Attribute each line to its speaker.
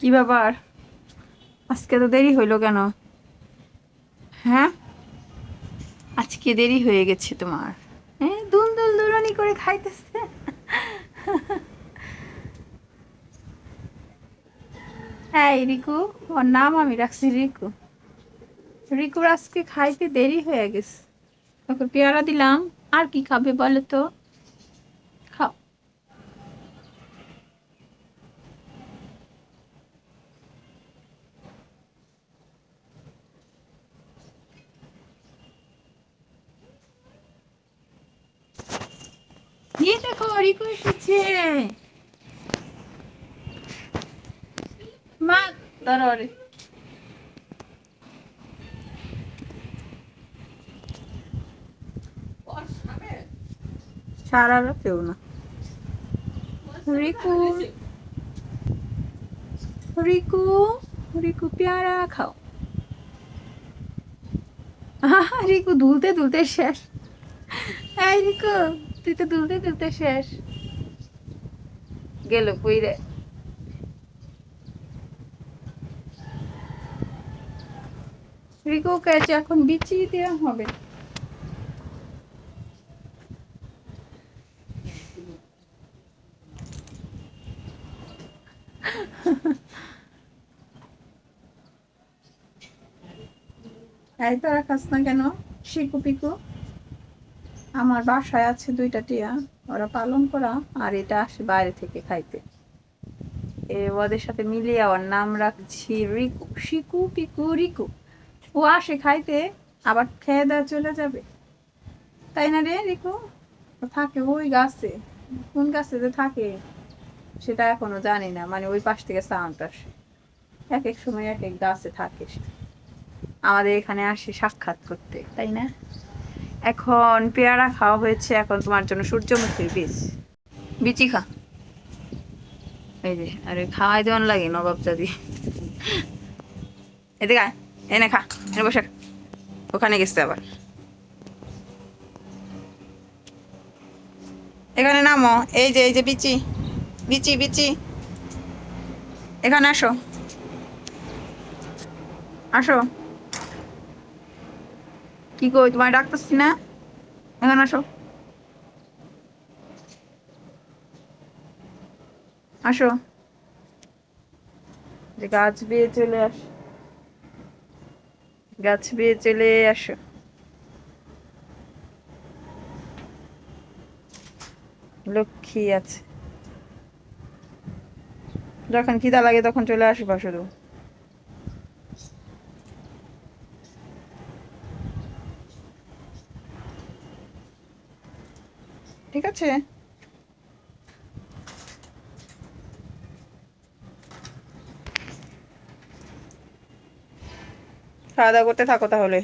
Speaker 1: কি ব্যাপার? আজকে তো দেরি হইল কেন? হ্যাঁ? আজকে দেরি হয়ে গেছে তোমার। হ্যাঁ দুল দুল দুলানি করে খাইতেছে। হ্যাঁ রিকু ওর নাম আমি রাখছি রিকু। রিকুর আজকে খাইতে দেরি হয়ে গেছে। তোকে পেয়ারা দিলাম। আর কি খাবে বলো তো? এই দেখো রিকু এসেছে মা ধরো রে সারা রাতেও না। রিকু রিকু রিকু পেয়ারা খাও। রিকু দুলতে দুলতে শেষ। এই রিকু। তুই তো দুলতে দুলতে শেষ। গেল পুইরে রিকু কেছে এখন বিচি দেওয়া হবে। এই তোরা খাস না কেন? শিকু পিকু। আমার বাসায় আছে দুইটা টিয়া, ওরা পালন করা আর এটা আসে বাইরে থেকে খাইতে। এ, ওদের সাথে মিলিয়ে ওর নাম রাখছি রিকু, শিকু, পিকু, রিকু। ও আসে খাইতে, আবার খেয়ে দেওয়া চলে যাবে। তাই না রে রিকু? থাকে ওই গাছে। কোন গাছে যে থাকে, সেটা এখনও জানি না। মানে ওই পাশ থেকে সাউন্ড আসে। এক এক সময় এক এক গাছে থাকে সে। আমাদের এখানে আসে সাক্ষাৎ করতে, তাই না? এখন পেয়ারা খাওয়া হয়েছে এখন তোমার জন্য সূর্যমুখীর বীজ। বিচি খা। এই যে আরে খাওয়াই দেওয়ান লাগে নবাব দাদি এদিকে আয়, এনে খা এনে বসে ওখানে গেছে আবার। এখানে নামো এই যে এই যে বিচি বিচি বিচি। এখানে আসো। আসো। কি কই, তোমায় ডাকতেছি না? এখানে আসো। আসো। যে গাছ বেয়ে চলে আস। গাছ বেয়ে চলে আসো। লক্ষ্মী আছে। যখন খিদা লাগে তখন চলে আসবা শুধু। ঠিক আছে? খাওয়া দাওয়া করতে থাকো তাহলে।